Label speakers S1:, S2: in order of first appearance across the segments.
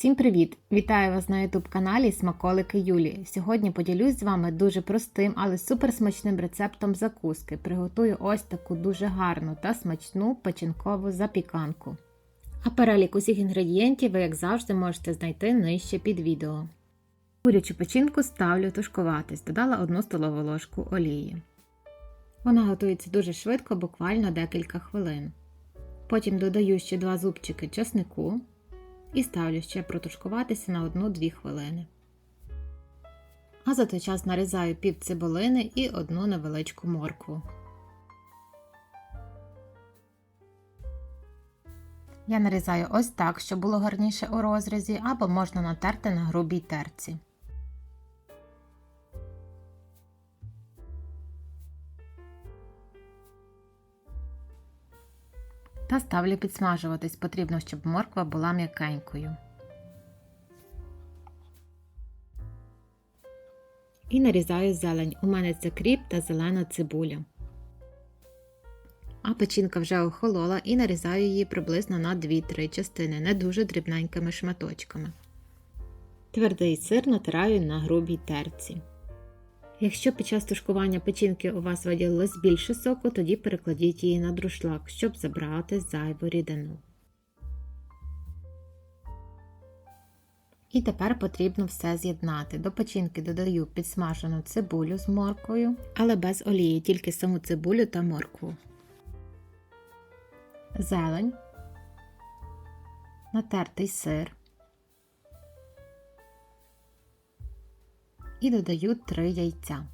S1: Всім привіт! Вітаю вас на youtube каналі Смаколики Юлії. Сьогодні поділюсь з вами дуже простим, але суперсмачним рецептом закуски. Приготую ось таку дуже гарну та смачну печінкову запіканку. А перелік усіх інгредієнтів ви, як завжди, можете знайти нижче під відео. Курячу печінку ставлю тушкуватись, додала 1 столову ложку олії. Вона готується дуже швидко, буквально декілька хвилин. Потім додаю ще 2 зубчики чеснику і ставлю ще протушкуватися на 1-2 хвилини. А за той час нарізаю пів цибулини і одну невеличку моркву. Я нарізаю ось так, щоб було гарніше у розрізі, або можна натерти на грубій терці. Та ставлю підсмажуватись. Потрібно, щоб морква була м'якенькою. І нарізаю зелень. У мене це кріп та зелена цибуля. А печінка вже охолола і нарізаю її приблизно на 2-3 частини, не дуже дрібненькими шматочками. Твердий сир натираю на грубій терці. Якщо під час тушкування печінки у вас виділилось більше соку, тоді перекладіть її на друшлак, щоб забрати зайву рідину. І тепер потрібно все з'єднати. До печінки додаю підсмажену цибулю з морквою, але без олії, тільки саму цибулю та моркву. Зелень, натертий сир. І додаю 3 яйця.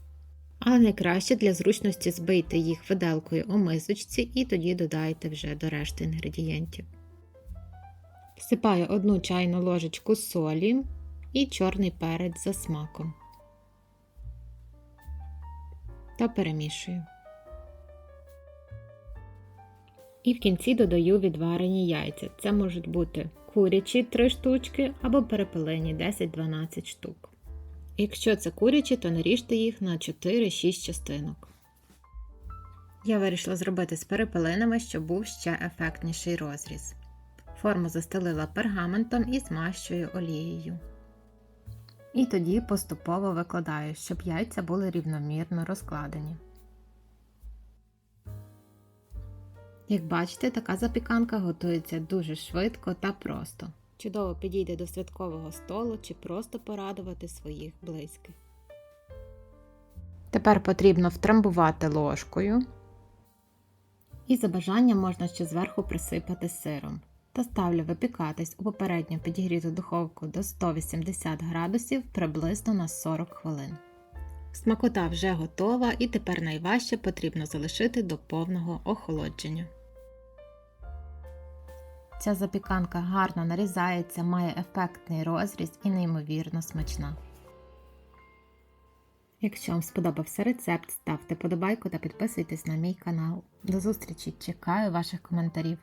S1: Але найкраще для зручності збийте їх виделкою у мисочці і тоді додайте вже до решти інгредієнтів. Всипаю 1 чайну ложечку солі і чорний перець за смаком та перемішую. І в кінці додаю відварені яйця. Це можуть бути курячі 3 штучки або перепелені 10-12 штук. Якщо це курячі, то наріжте їх на 4-6 частинок. Я вирішила зробити з перепелинами, щоб був ще ефектніший розріз. Форму застелила пергаментом і змащую олією. І тоді поступово викладаю, щоб яйця були рівномірно розкладені. Як бачите, така запіканка готується дуже швидко та просто. Чудово підійде до святкового столу чи просто порадувати своїх близьких. Тепер потрібно втрамбувати ложкою. І за бажанням можна ще зверху присипати сиром. Та ставлю випікатись у попередньо підігріту духовку до 180 градусів приблизно на 40 хвилин. Смакота вже готова і тепер найважче потрібно залишити до повного охолодження. Ця запіканка гарно нарізається, має ефектний розріз і неймовірно смачна. Якщо вам сподобався рецепт, ставте подобайку та підписуйтесь на мій канал. До зустрічі! Чекаю ваших коментарів.